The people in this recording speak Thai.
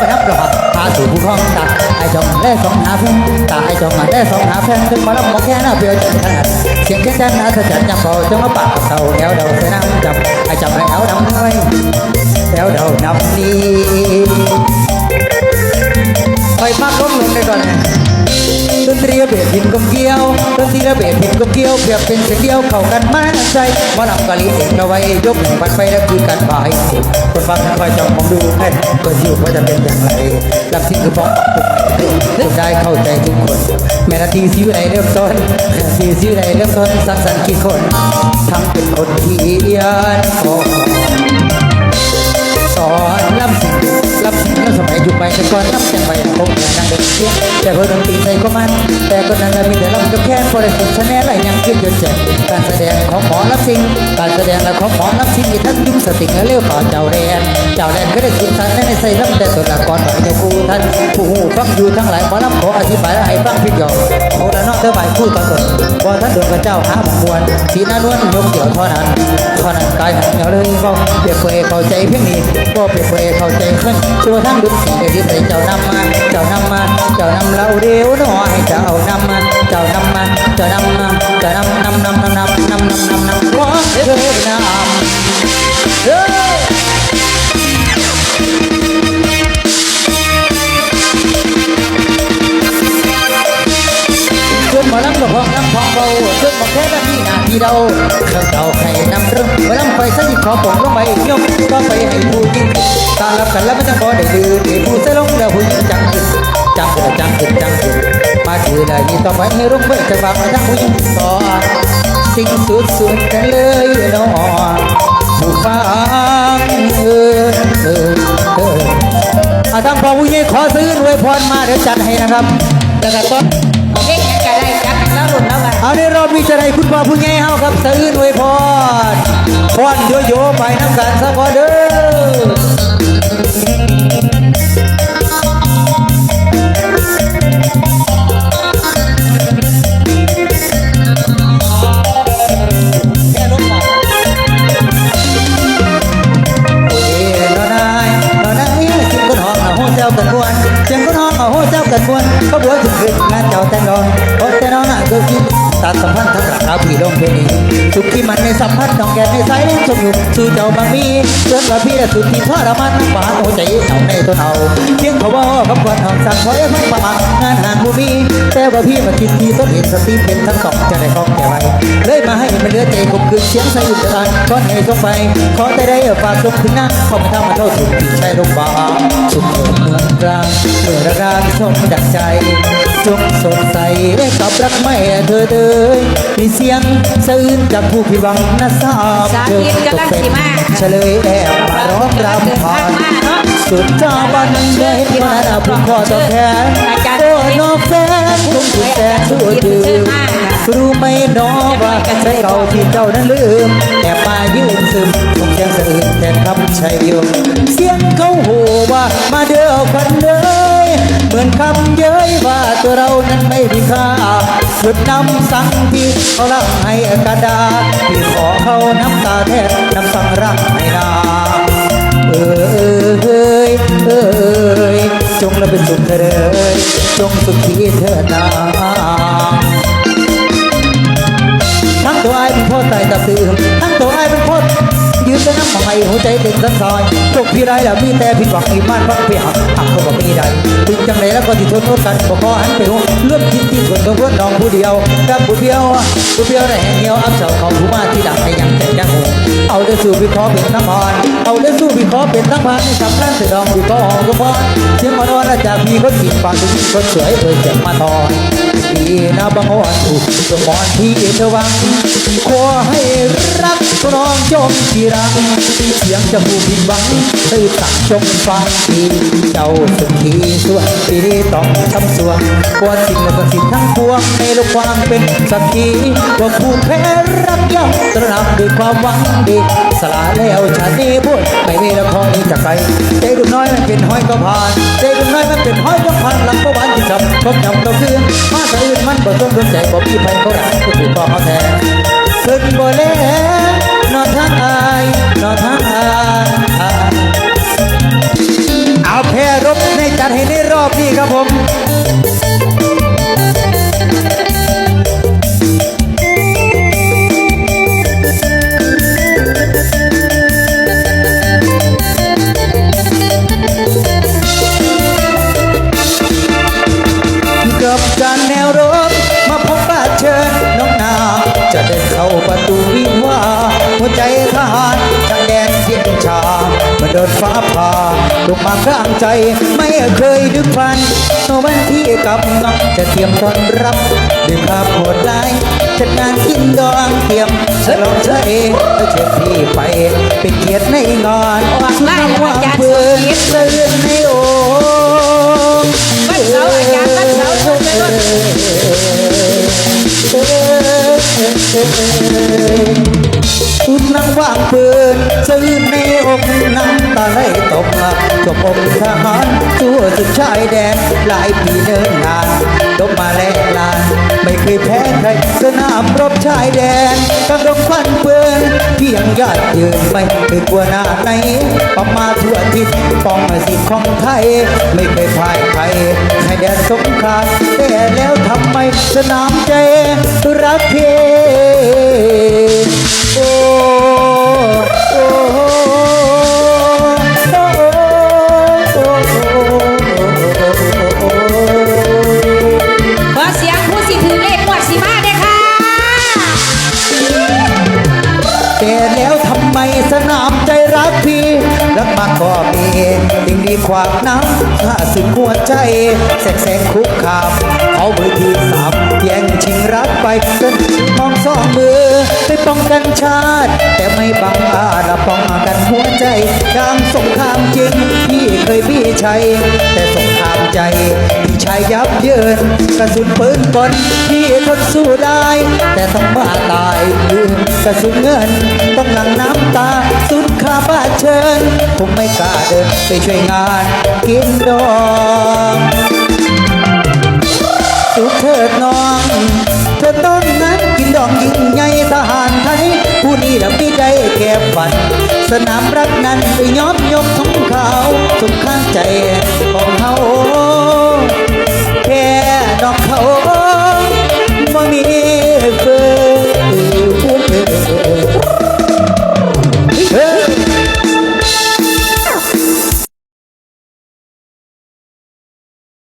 ไปนับกระบะพาสู่ผู้ครองตาไอจอมเล่สองหาแฟนตาไอจอมมาเล่สองหาแฟนถึงมาล้วมองแค่หน้าเปรียวจนขนาดเสียงแค่แค่หนะสะจันจำเบาจงมาปากกับเต่าแล้วเดาเสน้ำจับไอจำไอ้แอวดำน้อยแอวเดานำนี้ไปพักล้มลงได้ก่อนนะ ตรีระเบียดหินกลมเกลียวดนตรีระเบียดหินกลมเกลียวเปรียบเป็นเสียงเดียวเข้ากันมาใจมอลำกะลีเองเอาไว้ยกแห่งบัดไฟและคือการบ่ายคนฟังทั้งคอยจองมองดูให้ก็ชิวว่าจะเป็นอย่างไรลำทิ้งคือฟ้องทุกไม่ได้เข้าใจทุกคน แม้นาทีสิวใดเริ่มต้นแม้นาทีสิวใดเริ่มต้นสักสันกี่คนทำเป็นคนที่ยันขอสอนลำสิ่งลำสิ่งแล้วสมัยอยู่ไปแต่ก่อนลำ จังไปคงยังเด็กเสียงแต่เพื่อดนตรีใส่ก็มัน แต่ก็นั้นมีแต่ลำกับแค่พอได้สนชนะไรยังขึ้นจนแจกการแสดงของหมอลำสิ่งการแสดงและของหมอลำสิ่งมีทั้งยุ่งสติงและเลี้ยวเป่าเจ้าแรนเจ้าแรนก็ได้สุดทันและในใส่ลำแต่ตัวละครฝ่ายเจ้าผู้ท่านผู้หูฟังอยู่ทั้งหลายหมอลำขออธิบายและให้ฟังพิจารณาโอ้ละนอกเธอใบคู่ตอนตนพอท่านโดนกับเจ้าหาบุมวนสีหน้านวลยกเดี่ยวเท่านั้นเท่านั้นตายหันเหนียวเลยก็เปรียบเปรยเข้าใจเพียงนี้ก็เปรียบเปรยเข้าใจขึ้นตัวทั้งดุสิ่งที่ใส่เจ้านำมาเจ้านำมาเจ้านำเราเร็วหน่อยเจ้านำมาเจ้านำมาเจ้านำมาเจ้านำนำนำนำนำ แค่แบบนี้นาทีเดาเครื่องเดาให้นำเรื่องมาลำไปสักทีขอผมลงไปยกก็ไปให้ผู้ยิ่งตาลับกันแล้วไม่ต้องบอได้ดื้อที่ผู้เสลงแล้วผู้ยิ่งจังขึ้นจังขึ้นจังขึ้นจังขึ้นมาถือได้มีต่อไปให้รุ่งเบิกจะฟังมาทั้งผู้ยิ่งต่อสิ่งสุดสุดกันเลยเนาะผู้ฟังเออเออเอออาทางพอผู้ยิ่งขอซื้อรวยพรมาเดี๋ยวจัดให้นะครับแล้วก็ต้น เด็กจะได้จับแล้วหลุดแล้วกันเอาในรอบนี้จะได้คุณพ่อผู้ใหญ่เฮาครับสะอื้นไว้พรพรโยโย่ไปน้ำกันสักพอเด้อ ตัดสัมพันธ์ทั้งกระทาพี่ลงเพลงสุขที่มันในสัมพันธ์ต้องแก่ในสายเล่นชมอยู่สู่เจ้าบางมีเกินกับพี่และสุดที่ทรมานบานหัวใจเอาในตัวเอาเพียงเขาว่าคำควันห้องสั่งคอยพักประมางานหางบุมีแต่ว่าพี่มาคิดที่ต้นเหตุสติเป็นทั้งสองจะได้ของแก่ไว้ เลยมาให้มันเหลือใจคมคืนเสียงส่อุจจาระก้อให้ส่งไป ขอแต่ได้ฝากส่งถึงนางขอมาทำมาเท่าสุดใช้ลงบาสุขเมืองกลางเมื่อระกางสมดังใจจงสดใสได้กับรักไม่เธอเดยมีเสียงสะอื้นจากผู้ผิดหวังนะทราบสาธิตกำลังสิมาเฉลยแอบมาร้องรำผ่านสุดจ้าบันเดยที่มาดาพุ่งคอต่อแขนโอ้นอแฟนคงสุดแสนสุดดื่ม รู้ไหมน้อว่าใจเก่าที่เจ้านั้นลืมแอบมายืนซึมคงเสียงสะอื้นแทนคำชัยยมเสียงเขาโหว่ามาเด้อกันเลยเหมือนคำเย้ยว่าตัวเรานั้นไม่มีค่าสุดน้ำสั่งที่เขาลังให้กระดาษที่ขอเขาน้ำตาแทนน้ำสั่งรักให้นาเออเอ้ยเออเอ้ยจงระเป็นสุขเธอเลยจงสุขีเธอนา ใส่กับสีทั้งตัวไอ้เป็นคน แต่น้ำของไอหัวใจเด็กสันซอยตกพี่ไรแล้วมีแต่ผิดหวังอีบ้านพักเปียกหักก็บอกไมีใดถึงจังไรแล้วก็ที่ทนโทษกันบอกขอหันไปหัวเลื่อมคิดที่ส่วนของเพื่อนน้องผู้เดียวกับผู้เดียวผู้เดียวได้แห่งเดียวอับเฉาของผู้มาที่ดักให้ยังแต่ยังหูเอาได้สู่วิเคราะห์เป็นทั้งพรเอาได้สู่วิเคราะห์เป็นทั้งพันในสำคัญเสียดองวิเคราะห์ของทุกพรเสียงมาดอนจากพี่คนกินปากถึงคนสวยเปิดเจ็บมาทอนดีนะบางวันถูกสมอนที่เธอวังขอให้รักน้องจงที่รักเสียงจะผู้ผิดหวังตื่นตักจงฟังทีเจ้าสุขีสวยปีนี้ต้องทำสวงกว่าสิ่งและก็สิ่งทั้งปวงในโลกความเป็นสักขีว่าผู้แพ้รักย่อมตระหนักด้วยความหวังดี สละแล้วชาตินี้พูดไม่มีละครนี้จากใครใจดุน้อยมันเป็นห้อยก็ผ่านใจดุน้อยมันเป็นห้อยก็ผ่านหลังก็หวานที่จำคบจำก็คือมาใส่อื่นมันบ่ต้องสนใจบ่มีไผเขารักผู้ถูกต้องเขาแท้ขึ้นบ่แล้ว อทางอายนอทางอายเอาแพ้รบในจัดให้ในรอบนี้ครับผม ใจทหารทางแดนเทียนชามื่อโดนฟ้าผ่าลูกมาข้างใจไม่เคยดึกฟันโนวันที่กับน้องจะเตรียมต้อนรับด้วยภาพโหดร้ายจัดงานกินดองเตรียมฉลองเฉยแล้วเชิญพี่ไปเป็นเกียรติในงานสุดน้วางเพื่อนเลื่อนในโอ่งวันเสาร์อาจารย์วันเสาร์ชมเลยว่าสุด นั่งว่างปืนซื่อในอกน้ำตาไหลตกจบอกทหารสู้สุดชายแดนหลายปีเนิ่นนานดมมาแลกลาน ไม่เคยแพ้ใครสนามรบชายแดนกำลังควัน ยังยอดยืนไม่เคยกลัวหน้าไหนประมาทั่วทิศป้องสิทธิ์ของไทย ไม่เคยพ่ายใครให้แดนสงครามแต่แล้วทำไมสนามใจรักเพโอ้ นามใจ รักมากก็มีสิ่งดีขวาน้ำถ้าสึกหัวใจ แสกแสงคุกคามเขามือที่สามแย่งชิงรักไปจนมองสองมือไปป้องกันชาติ แต่ไม่บังอาจละป้องกันหัวใจยามสงครามจริงพี่เคยพี่ชัยแต่สงครามใจพี่ชายยับเยินกระสุนปืนกลพี่ทนสู้ได้ แต่ต้องมาตายคือกระสุนเงินต้องหลั่งน้ำตาสุดขาบ้าเชิญผมไม่กล้าเดินไปช่วยงานกินดองสุขเถิดน้อง เธอต้องนั้นกินดองยิ่งใหญ่ทหารไทยผู้นี้ละไม่ได้แก้ฝัน สนามรักนั้นไปยอมยกของเขาสุขข้างใจของเขาแค่นอกเขา